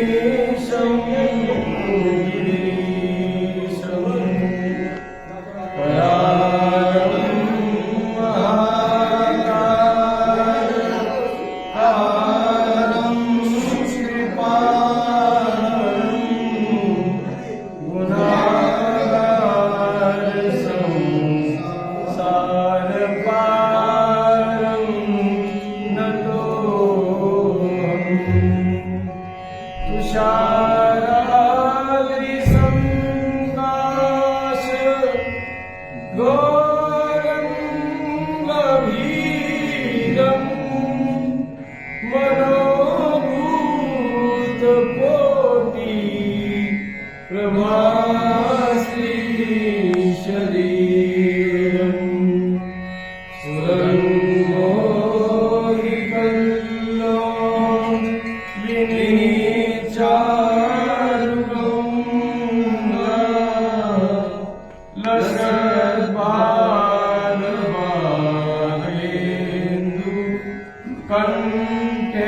一生眷 Remastri Shadiram Surah Thank you.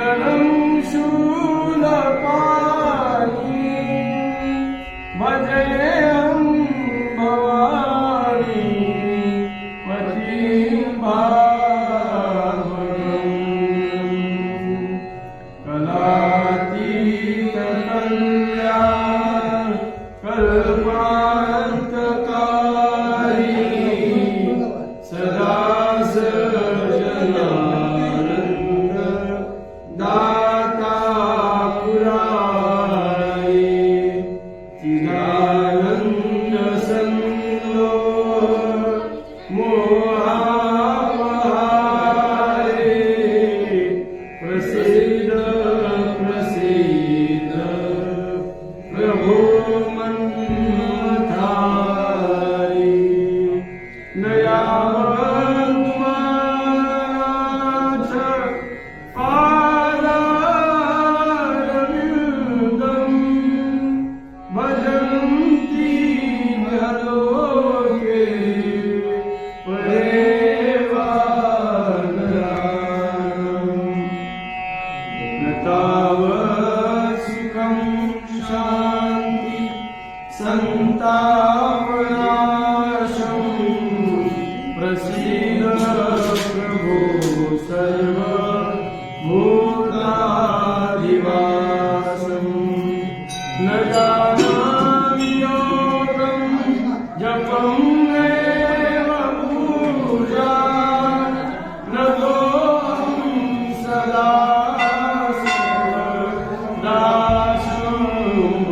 Amen. Ananda.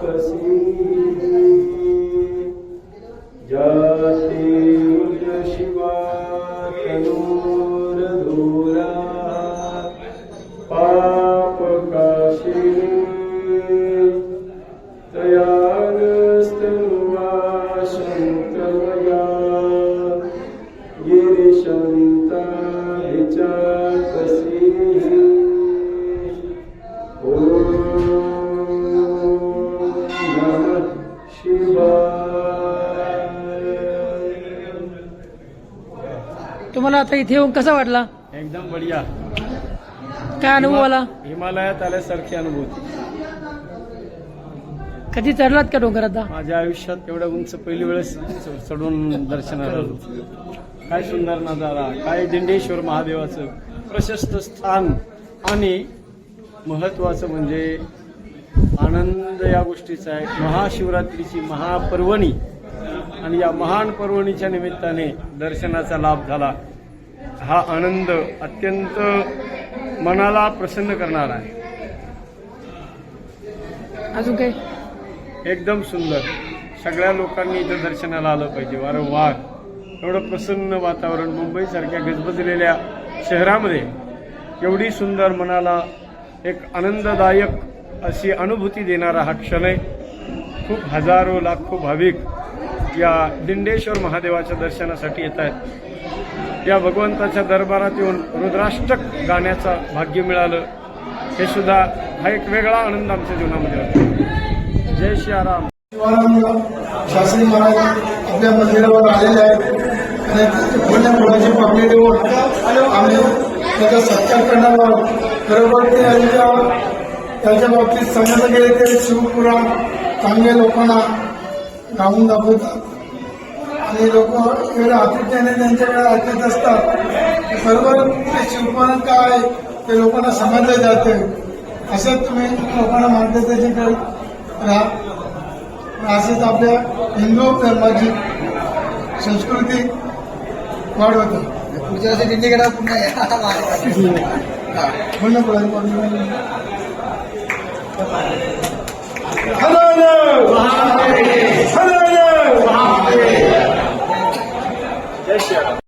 fantasia. तुम्हाला आता इथे येऊन कसा वाटला? एकदम बढिया. काय अनुभव आला? हिमालयात आल्यासारखी अनुभूती. कधी चढलात का डोंगर आता माझ्या आयुष्यात एवढ्या उंच पहिली वेळेस च- चढून दर्शनाला आलो. काय सुंदर नजारा काय दिंडेश्वर महादेवाचं प्रशस्त स्थान आणि महत्वाचं म्हणजे आनंद या गोष्टीचा आहे महाशिवरात्रीची महापर्वणी. आणि या महान पर्वणीच्या निमित्ताने दर्शनाचा लाभ झाला. हा आनंद अत्यंत मनाला प्रसन्न करणारा आहे. अजून काही एकदम सुंदर. सगळ्या लोकांनी इथं दर्शनाला आलं पाहिजे. वारंवार. एवढं प्रसन्न वातावरण मुंबईसारख्या गजबजलेल्या शहरामध्ये एवढी सुंदर मनाला एक आनंददायक अशी अनुभूती देणारा हा क्षण आहे. खूप हजारो लाखो भाविक या दिंडेश्वर महादेवाच्या दर्शनासाठी येत आहेत. या भगवंताच्या दरबारात येऊन रुद्राष्टक गाण्याचा भाग्य मिळालं. हे सुद्धा हा एक वेगळा आनंद आमच्या जीवनामध्ये होता जय सियाराम शिवानंद शास्त्री महाराज आपल्या मंदिरावर आलेले आहेत. आणि मोठ्या देऊन आम्ही त्याचा सत्कार करणार आहोत. बरोबर ते त्यांच्या बाबतीत सांगितलं गेले ते शिवपुराण चांगल्या लोकांना गाऊन दाखवतात. आणि लोक एवढ्या आतिथ्याने त्यांच्याकडे ऐकत असतात. बरोबर ते शिवपुराण काय ते लोकांना समजले जाते असंच तुम्ही लोकांना मार्गदर्शन राहा असेच आपल्या हिंदू धर्माची संस्कृती वाढवते. पुढच्या वर्षी पुन्हा. पूर्ण Yes, sir.